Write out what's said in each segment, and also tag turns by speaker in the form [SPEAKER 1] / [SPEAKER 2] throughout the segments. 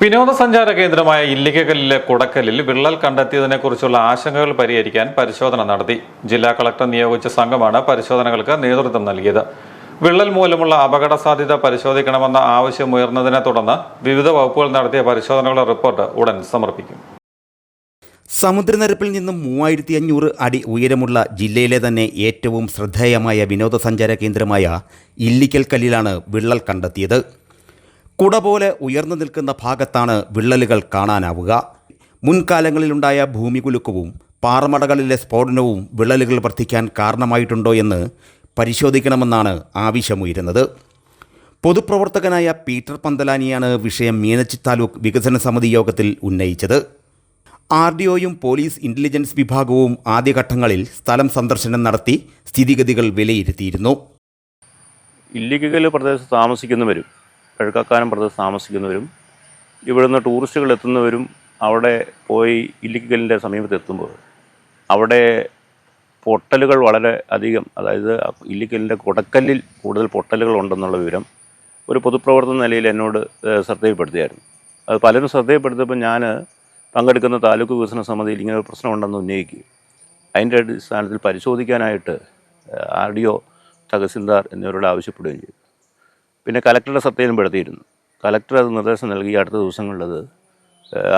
[SPEAKER 1] വിനോദസഞ്ചാര കേന്ദ്രമായ ഇല്ലിക്കക്കല്ലിലെ കുടക്കലിൽ വിള്ളൽ കണ്ടെത്തിയതിനെക്കുറിച്ചുള്ള ആശങ്കകൾ പരിഹരിക്കാൻ പരിശോധന നടത്തി. ജില്ലാ കളക്ടർ നിയോഗിച്ച സംഘമാണ് പരിശോധനകൾക്ക് നേതൃത്വം നൽകിയത്. വിള്ളൽ മൂലമുള്ള അപകട സാധ്യത പരിശോധിക്കണമെന്ന ആവശ്യമുയർന്നതിനെ തുടർന്ന് വിവിധ വകുപ്പുകൾ നടത്തിയ പരിശോധനകളുടെ റിപ്പോർട്ട് ഉടൻ സമർപ്പിക്കും.
[SPEAKER 2] സമുദ്രനിരപ്പിൽ നിന്നും മൂവായിരത്തി അഞ്ഞൂറ് അടി ഉയരമുള്ള ജില്ലയിലെ തന്നെ ഏറ്റവും ശ്രദ്ധേയമായ വിനോദസഞ്ചാര കേന്ദ്രമായ ഇല്ലിക്കൽ കല്ലിലാണ് വിള്ളൽ കണ്ടെത്തിയത്. കുട പോലെ ഉയർന്നു നിൽക്കുന്ന ഭാഗത്താണ് വിള്ളലുകൾ കാണാനാവുക. മുൻകാലങ്ങളിലുണ്ടായ ഭൂമികുലുക്കവും പാറമടകളിലെ സ്ഫോടനവും വിള്ളലുകൾ വർദ്ധിക്കാൻ കാരണമായിട്ടുണ്ടോ എന്ന് പരിശോധിക്കണമെന്നാണ് ആവശ്യമുയരുന്നത്. പൊതുപ്രവർത്തകനായ പീറ്റർ പന്തലാനിയാണ് വിഷയം മീനച്ചി താലൂക്ക് വികസന സമിതി യോഗത്തിൽ ഉന്നയിച്ചത്. ആർ ഡി ഒയും പോലീസ് ഇന്റലിജൻസ് വിഭാഗവും ആദ്യഘട്ടങ്ങളിൽ സ്ഥലം സന്ദർശനം നടത്തി സ്ഥിതിഗതികൾ വിലയിരുത്തിയിരുന്നു.
[SPEAKER 3] ഇല്ലിക്കൽ പ്രദേശത്ത് താമസിക്കുന്നവരും കിഴക്കക്കാനം പ്രദേശത്ത് താമസിക്കുന്നവരും ഇവിടുന്ന് ടൂറിസ്റ്റുകൾ എത്തുന്നവരും അവിടെ പോയി ഇല്ലിക്കലിന്റെ സമീപത്ത് എത്തുമ്പോൾ അവിടെ പൊട്ടലുകൾ വളരെ അധികം അതായത് ഇല്ലിക്കലിന്റെ കൊടക്കല്ലിൽ കൂടുതൽ പൊട്ടലുകൾ ഉണ്ടെന്നുള്ള വിവരം ഒരു പൊതുപ്രവർത്തന നിലയിൽ എന്നോട് ശ്രദ്ധയിൽപ്പെടുത്തിയായിരുന്നു. അത് പലരും ശ്രദ്ധയിൽപ്പെടുത്തിയപ്പോൾ ഞാൻ പങ്കെടുക്കുന്ന താലൂക്ക് വികസന സമിതിയിൽ ഇങ്ങനെ ഒരു പ്രശ്നമുണ്ടെന്ന് ഉന്നയിക്കുകയും അതിന്റെ അടിസ്ഥാനത്തിൽ പരിശോധിക്കാനായിട്ട് ആർ ഡി ഒ തഹസിൽദാർ എന്നിവരോട് ആവശ്യപ്പെടുകയും ചെയ്തു. പിന്നെ കലക്ടറുടെ ശ്രദ്ധയിലും പെടുത്തിയിരുന്നു. കലക്ടർ അത് നിർദ്ദേശം നൽകി അടുത്ത ദിവസങ്ങളിലത്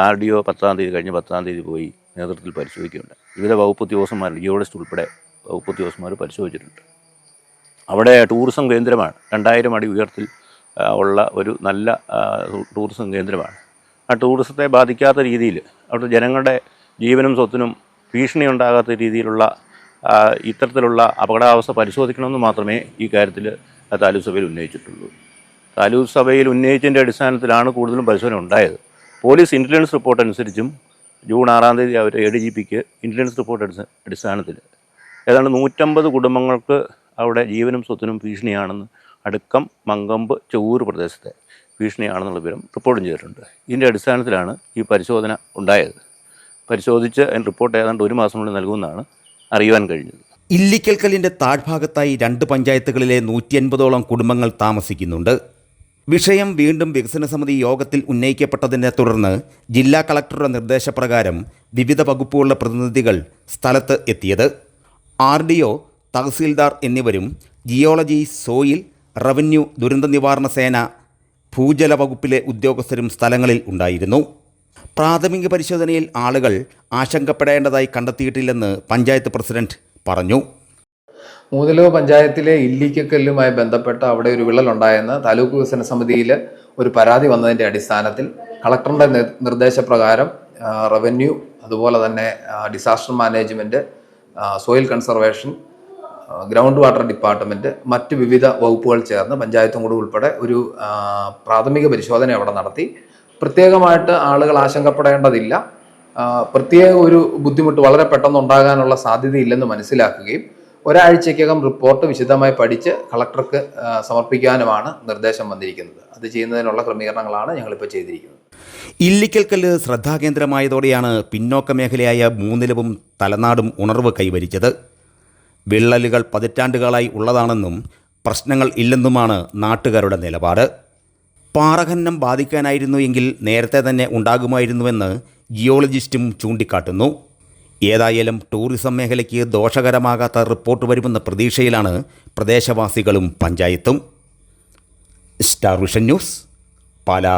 [SPEAKER 3] ആർ ഡി ഒ പത്താം തീയതി കഴിഞ്ഞ് പത്താം തീയതി പോയി നേതൃത്വത്തിൽ പരിശോധിക്കുന്നുണ്ട്. വിവിധ വകുപ്പ് ഉദ്യോഗസ്ഥന്മാർ ജിയോളജിസ്റ്റ് ഉൾപ്പെടെ വകുപ്പ് ഉദ്യോഗസ്ഥന്മാർ പരിശോധിച്ചിട്ടുണ്ട്. അവിടെ ടൂറിസം കേന്ദ്രമാണ്. രണ്ടായിരം അടി ഉയർത്തിൽ ഉള്ള ഒരു നല്ല ടൂറിസം കേന്ദ്രമാണ്. ആ ടൂറിസത്തെ ബാധിക്കാത്ത രീതിയിൽ അവിടുത്തെ ജനങ്ങളുടെ ജീവനും സ്വത്തിനും ഭീഷണി ഉണ്ടാകാത്ത രീതിയിലുള്ള ഇത്തരത്തിലുള്ള അപകടാവസ്ഥ പരിശോധിക്കണമെന്ന് മാത്രമേ ഈ കാര്യത്തിൽ താലൂക്ക് സഭയിൽ ഉന്നയിച്ചിട്ടുള്ളൂ. താലൂക്ക് സഭയിൽ ഉന്നയിച്ചതിന്റെ അടിസ്ഥാനത്തിലാണ് കൂടുതലും പരിശോധന ഉണ്ടായത്. പോലീസ് ഇന്റലിജൻസ് റിപ്പോർട്ട് അനുസരിച്ചും ജൂൺ ആറാം തീയതി അവർ എ ഡി ജി പിക്ക് ഇന്റലിജൻസ് റിപ്പോർട്ട് അടിസ്ഥ- അടിസ്ഥാനത്തിൽ ഏതാണ്ട് നൂറ്റമ്പത് കുടുംബങ്ങൾക്ക് അവിടെ ജീവനും സ്വത്തിനും ഭീഷണിയാണെന്ന് അടുക്കം മങ്കമ്പ് ചൊവ്വൂർ പ്രദേശത്തെ ഭീഷണിയാണെന്നുള്ള വിവരം റിപ്പോർട്ടും ചെയ്തിട്ടുണ്ട്. ഇതിന്റെ അടിസ്ഥാനത്തിലാണ് ഈ പരിശോധന ഉണ്ടായത്. പരിശോധിച്ച് അതിന് റിപ്പോർട്ട് ഏതാണ്ട് ഒരു മാസം കൊണ്ട് നൽകുമെന്നാണ് അറിയുവാൻ കഴിഞ്ഞത്.
[SPEAKER 2] ഇല്ലിക്കൽ കല്ലിന്റെ താഴ്ഭാഗത്തായി രണ്ട് പഞ്ചായത്തുകളിലെ നൂറ്റി അൻപതോളം കുടുംബങ്ങൾ താമസിക്കുന്നുണ്ട്. വിഷയം വീണ്ടും വികസന സമിതി യോഗത്തിൽ ഉന്നയിക്കപ്പെട്ടതിനെ തുടർന്ന് ജില്ലാ കളക്ടറുടെ നിർദ്ദേശപ്രകാരം വിവിധ വകുപ്പുകളുടെ പ്രതിനിധികൾ സ്ഥലത്ത് എത്തിയത്. ആർ ഡി ഒ തഹസീൽദാർ എന്നിവരും ജിയോളജി സോയിൽ റവന്യൂ ദുരന്ത നിവാരണ സേന ഭൂജല വകുപ്പിലെ ഉദ്യോഗസ്ഥരും സ്ഥലങ്ങളിൽ ഉണ്ടായിരുന്നു. പ്രാഥമിക പരിശോധനയിൽ ആളുകൾ ആശങ്കപ്പെടേണ്ടതായി കണ്ടെത്തിയിട്ടില്ലെന്ന് പഞ്ചായത്ത് പ്രസിഡന്റ് പറഞ്ഞു.
[SPEAKER 4] മൂന്നിലോ പഞ്ചായത്തിലെ ഇല്ലിക്കക്കല്ലുമായി ബന്ധപ്പെട്ട് അവിടെ ഒരു വിള്ളലുണ്ടായെന്ന് താലൂക്ക് വികസന സമിതിയിൽ ഒരു പരാതി വന്നതിന്റെ അടിസ്ഥാനത്തിൽ കളക്ടറുടെ നിർദ്ദേശപ്രകാരം റവന്യൂ അതുപോലെ തന്നെ disaster management soil conservation ground water department മറ്റ് വിവിധ വകുപ്പുകൾ ചേർന്ന് പഞ്ചായത്തും കൂടി ഉൾപ്പെടെ ഒരു പ്രാഥമിക പരിശോധന അവിടെ നടത്തി. പ്രത്യേകമായിട്ട് ആളുകൾ ആശങ്കപ്പെടേണ്ടതില്ല. പ്രത്യേക ഒരു ബുദ്ധിമുട്ട് വളരെ പെട്ടെന്ന് ഉണ്ടാകാനുള്ള സാധ്യതയില്ലെന്ന് മനസ്സിലാക്കുകയും ഒരാഴ്ചയ്ക്കകം റിപ്പോർട്ട് വിശദമായി പഠിച്ച് കളക്ടർക്ക് സമർപ്പിക്കാനുമാണ് നിർദ്ദേശം വന്നിരിക്കുന്നത്. അത് ചെയ്യുന്നതിനുള്ള ക്രമീകരണങ്ങളാണ് ഞങ്ങളിപ്പോൾ ചെയ്തിരിക്കുന്നത്.
[SPEAKER 2] ഇല്ലിക്കൽക്കല്ല് ശ്രദ്ധാകേന്ദ്രമായതോടെയാണ് പിന്നോക്ക മേഖലയായ മൂന്നിലവും തലനാടും ഉണർവ് കൈവരിച്ചത്. വിള്ളലുകൾ പതിറ്റാണ്ടുകളായി ഉള്ളതാണെന്നും പ്രശ്നങ്ങൾ ഇല്ലെന്നുമാണ് നാട്ടുകാരുടെ നിലപാട്. പാറഖനനം ബാധിക്കാനായിരുന്നു എങ്കിൽ നേരത്തെ തന്നെ ഉണ്ടാകുമായിരുന്നുവെന്ന് ജിയോളജിസ്റ്റും ചൂണ്ടിക്കാട്ടുന്നു. ഏതായാലും ടൂറിസം മേഖലയ്ക്ക് ദോഷകരമാകാത്ത റിപ്പോർട്ട് വരുമെന്ന പ്രതീക്ഷയിലാണ് പ്രദേശവാസികളും പഞ്ചായത്തും. Star vision news Pala.